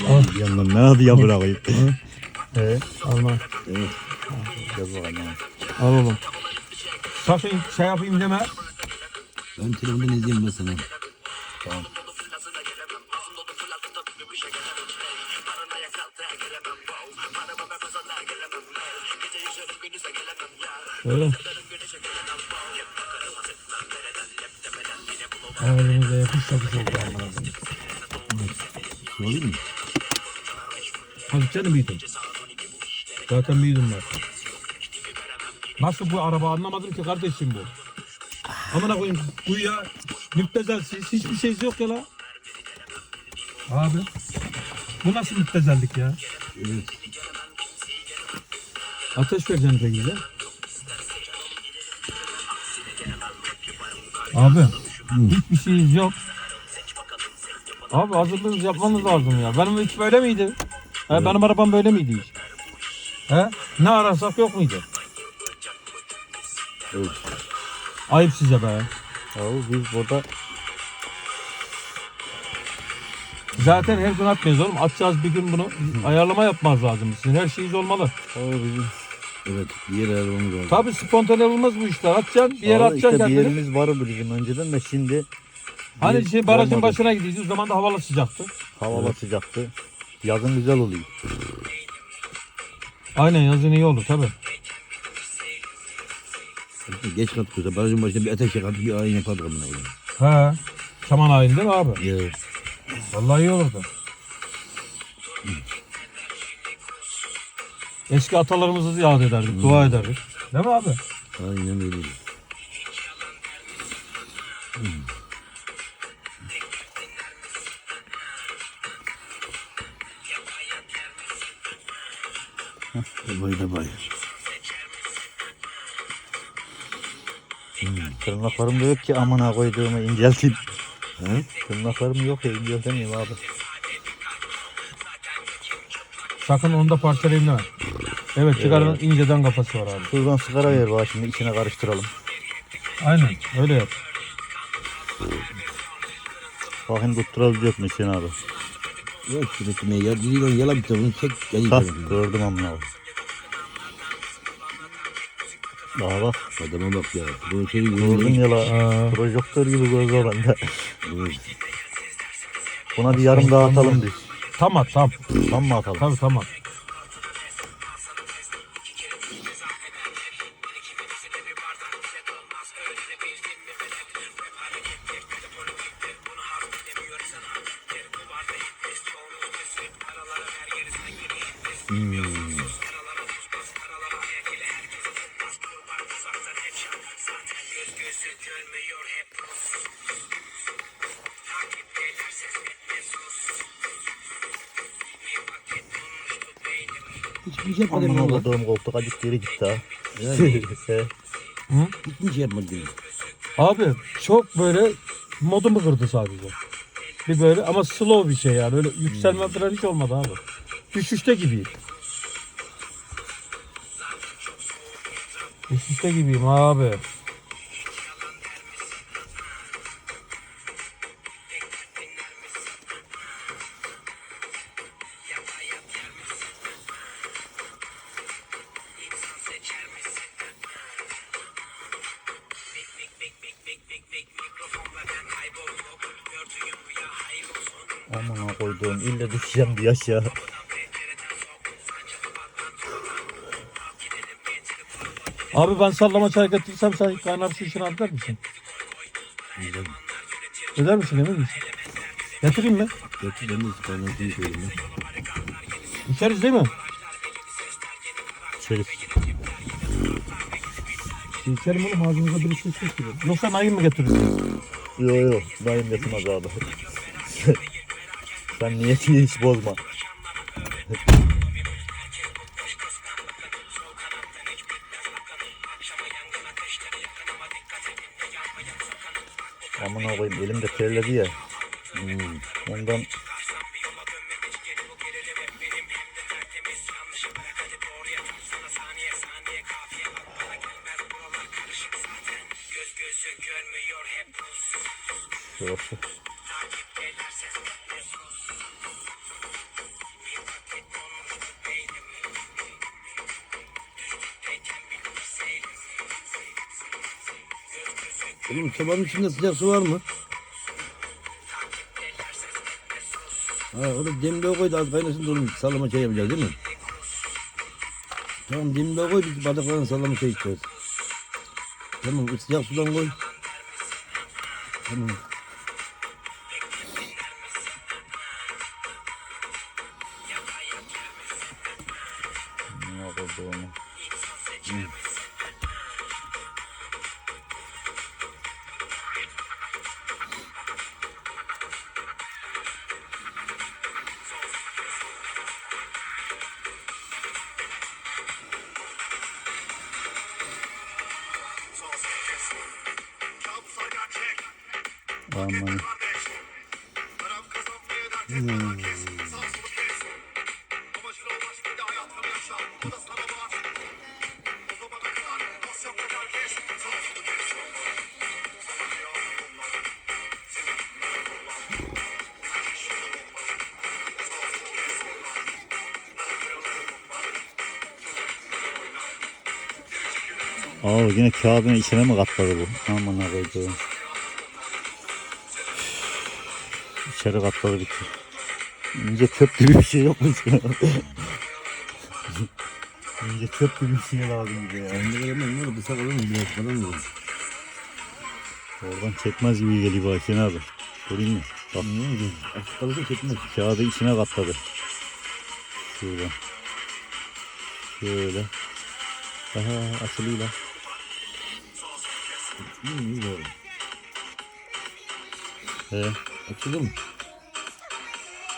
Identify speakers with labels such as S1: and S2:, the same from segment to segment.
S1: Bir yandan ne adı ya bırakayım. He.
S2: Alma.
S1: Evet. Gel bakalım.
S2: Al oğlum. Sakın şey yapayım deme.
S3: Ben telefondan izleyeyim mesela.
S2: Öyle. Ağzımıza yapış yapış oldu amına koyayım.
S3: Sorayım
S2: canım büyüdüm. Zaten büyüdüm ben. Nasıl bu araba anlamadım ki kardeşim bu. Amına koyayım kuyuya müptezelsiz hiçbir şeysi yok ya la. Abi. Bu nasıl müptezellik ya?
S3: Evet.
S2: Ateş vereceksin peki bize. Abi hiçbir şeyiniz yok. Abi hazırlığınızı yapmanız lazım ya. Benim hiç böyle miydi? He, Benim arabam böyle miydi hiç? He? Ne arasak yok muydu?
S1: Evet.
S2: Ayıp size be.
S1: Yahu biz burada
S2: Zaten her gün atmıyoruz oğlum. Atacağız bir gün bunu. Ayarlama yapmaz lazım. Sizin her şeyiniz olmalı.
S1: bizim
S3: Evet. Bir yer arabamız var.
S2: Tabi spontane olmaz bu işler. Atacaksın bir yere
S1: Vallahi
S2: atacaksın
S1: işte bir
S2: kendini.
S1: yerimiz vardı bizim önceden de şimdi
S2: Hani şey barajın
S1: olmadı.
S2: başına gidiyoruz. O zaman da havalı sıcaktı.
S1: havalar sıcaktı. Yazın güzel oluyor.
S2: Aynen yazın iyi olur tabi.
S3: Geç kalktık kıza. Barajın başında bir ateş yakardık bir ayın yapardık amına koyayım.
S2: He. Saman ayında mı abi?
S3: Evet.
S2: Vallahi iyi olurdu. Eski atalarımızı yad ederdik, dua ederdik. Değil mi abi?
S3: Aynen öyle. Vay da vay.
S1: Tırnaklarım da yok ki amına koyduğumu incelteyim.
S3: He?
S1: Tırnaklarım yok ya inceltemeyeyim abi.
S2: Sakın onu da parçalayayım deme. Evet çıkarın inceden kafası var abi.
S1: Şuradan sigara ver bana şimdi içine karıştıralım.
S2: Aynen öyle yap.
S1: Bakayım tutturabilecek mi Hüseyin abi?
S3: Yok şuradakine ya. Diliyle yala bir tarafını çek. Yukarı.
S1: gördüm amına abi. Daha bak
S3: Adama bak ya. Bu şey
S1: gördün ya la.
S2: Aa.
S1: Projektör gibi göz var bende. Buna bir yarım daha atalım biz.
S2: Tamam tamam.
S1: Tam mı atalım?
S2: Tabii tamam.
S3: Hiçbir şey yapmadım.
S1: Amına
S3: ya.
S1: koyduğum koltuk acık geri gitti ha. He.
S3: Hiçbir şey yapmadım.
S2: Abi çok böyle modumu kırdı sadece. Bir böyle ama slow bir şey yani. Öyle yükselme falan hiç olmadı abi. Düşüşte gibiyim. Düşüşte gibiyim abi.
S1: Amına koyduğum ille düşeceğim bir ya.
S2: Abi ben sallama çay getirsem sen kaynar su işini halleder misin? Eder misin emin misin? Getireyim mi?
S3: Gerçi ben de kaynatayım söyleyeyim. ya.
S2: İçeriz değil mi?
S1: Şerif.
S2: İçerim oğlum ağzınıza bir şey çekiyor. Yoksa nayın mı getirirsin?
S1: Yo yo dayım getirmez abi. Sen niyetini hiç bozma. Amına koyayım elim de terledi ya. Hmm, Ondan
S3: Oğlum sobanın içinde sıcak su var mı? Ha orada demliğe koy da az kaynasın da oğlum çay yapacağız değil mi? Tamam demliğe koy biz bardaklarına sallama çay içeceğiz. Tamam sıcak sudan koy. Tamam.
S1: Aman. Aa yine kağıdın içine mi katladı bu? Aman ne İçeri katladı bitti. İnce çöp gibi bir şey yapmış ya. İnce çöp gibi bir şey lazım bize ya.
S3: Ben de oldu kısa kalır mı biraz falan mı?
S1: Oradan çekmez gibi geliyor bak Hüseyin abi. Göreyim mi? Bak
S3: Ne oldu? Açık kalırsa çekmez.
S1: kağıdı içine katladı. Şuradan. Şöyle. Aha açılıyor lan.
S3: İyi mi? İyi doğru.
S1: He,
S3: Açıldı mı?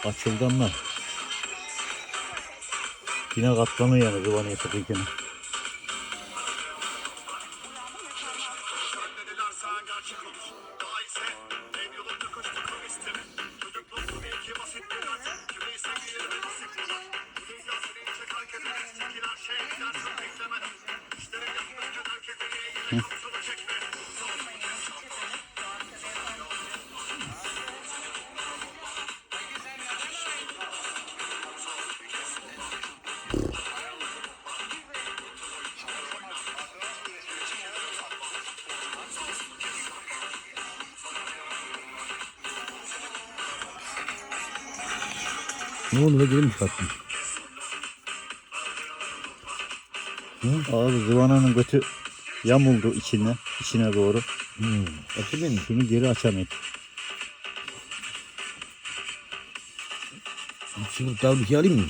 S1: Açıldı ama. Yine katlanıyor yani zıvanı yapırken.
S3: Ne oldu? Hadi mi çıkarttın?
S1: Abi zıvananın götü yamuldu içine, içine doğru.
S3: Hmm. Açılıyor mu?
S1: Şunu geri açamıyor.
S3: Bir çubuk daha bir şey alayım mı?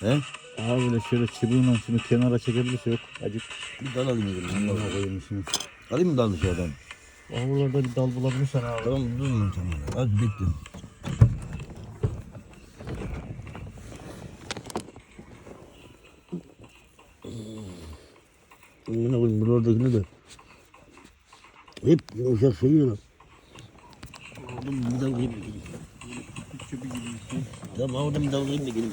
S3: He?
S1: Abi böyle şöyle çubuğunla şunu kenara çekebilirse yok. Acık
S3: Bir dal alayım o zaman.
S1: Allah'a koyayım şunu.
S3: Alayım mı dal dışarıdan?
S1: Avlularda bir dal bulabilirsen abi.
S3: Tamam dur tamam. Az bekle. Ne koyayım buralardakini de. Hep yumuşak seviyorlar. Oğlum bir dalgayım da geleyim. Tamam orada bir dalgayım da geleyim.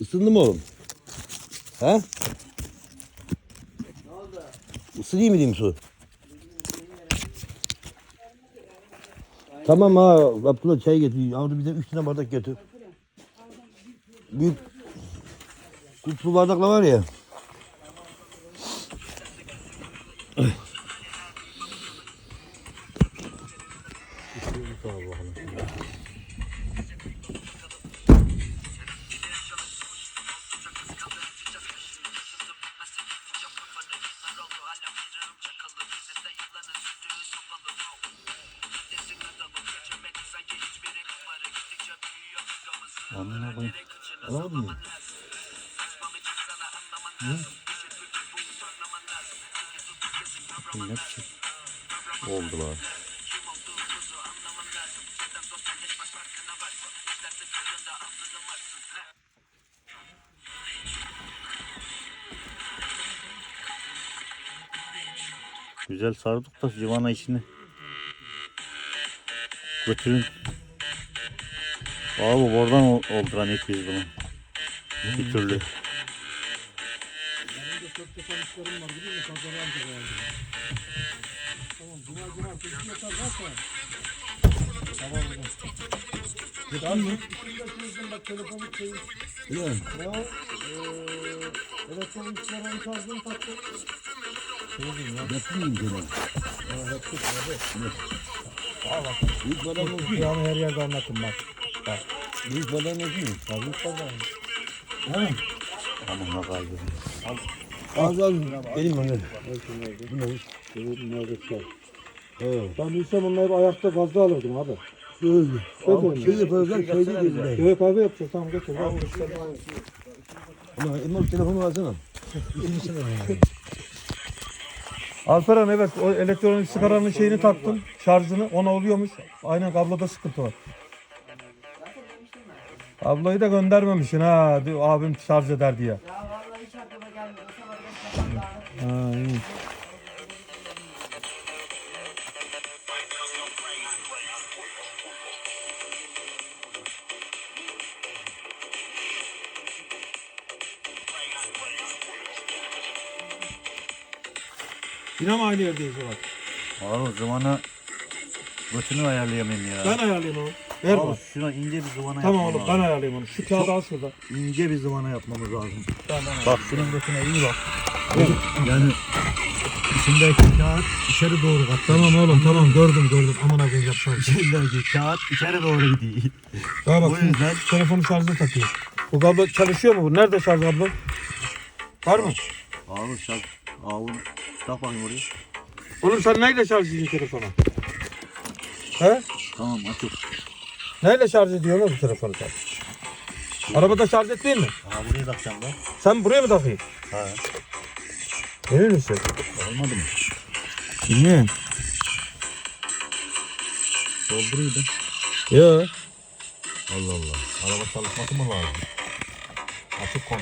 S3: Isındı mı oğlum? Ha? Oldu? Isınayım mı diyeyim su? Tamam ha Abdullah çay getir. Avru bize üç tane bardak getir. Büyük kutlu bardakla var ya.
S1: Ne biçim? Oldu lan. Güzel sardık da civana içine. Götürün. Abi oradan ol- olduran ilk biz bunu. Bir türlü.
S2: İşlerim var musun? Pazara amca geldi. Tamam cuma cumartesi yeter zaten. Tamam oğlum. Tamam mı? bak telefonu şey.
S3: Ya.
S2: Ya eee elektronik işlerini şarjını taktı.
S3: Yapayım gene. Büyük bana mı?
S2: Yani her yerde anlatın bak.
S3: Büyük bana mı?
S1: Aman ha kaydı.
S3: Az az. Benim bana. Evet.
S2: Ben bilsem onları hep ayakta gazda alırdım abi.
S3: Öyle.
S2: Öyle.
S3: Abi şey yapacağız. Şeyde geldi.
S2: Evet kahve yapacağız tamam getir.
S3: Ama Emre telefonu alsana.
S2: Alperen evet o elektronik sigaranın şeyini taktım. Şarjını ona oluyormuş. Aynen kabloda sıkıntı var. Kabloyu da göndermemişsin ha. Abim şarj eder diye. Ha, iyi. Yine mi aynı yerdeyiz bak?
S1: Abi zamana götünü ayarlayamayayım ya.
S2: Ben ayarlayayım onu. Ver
S1: Abi
S2: bana.
S1: şuna ince bir zıvana
S2: Tamam
S1: yapmam
S2: oğlum ben
S1: lazım.
S2: ayarlayayım onu. Şu kağıdı al şurada.
S1: İnce bir zıvana yapmamız lazım.
S2: Tamam.
S1: Bak şunun götüne iyi bak. Yani içindeki kağıt içeri doğru kat.
S2: Tamam oğlum tamam gördüm gördüm. Aman akıyım yapma.
S1: İçindeki kağıt içeri doğru gidiyor.
S2: Daha bak
S1: O yüzden-
S2: telefonu şarjına takıyor. Bu kablo çalışıyor mu bu? Nerede şarj kablo? Var mı?
S1: Abi şak. Abi tak bakayım oraya.
S2: Oğlum sen neyle şarj ediyorsun telefonu? He?
S1: Tamam açık.
S2: Neyle şarj ediyorsun oğlum telefonu sen? Arabada şarj etmeyin mi?
S1: Aha buraya takacağım ben.
S2: Sen buraya mı takıyorsun?
S1: Ha.
S2: Emin misin?
S1: Olmadı mı?
S2: Bilmiyorum.
S1: Dolduruyor da.
S2: Yok.
S1: Allah Allah. Araba çalışması mı lazım? Açık komşu.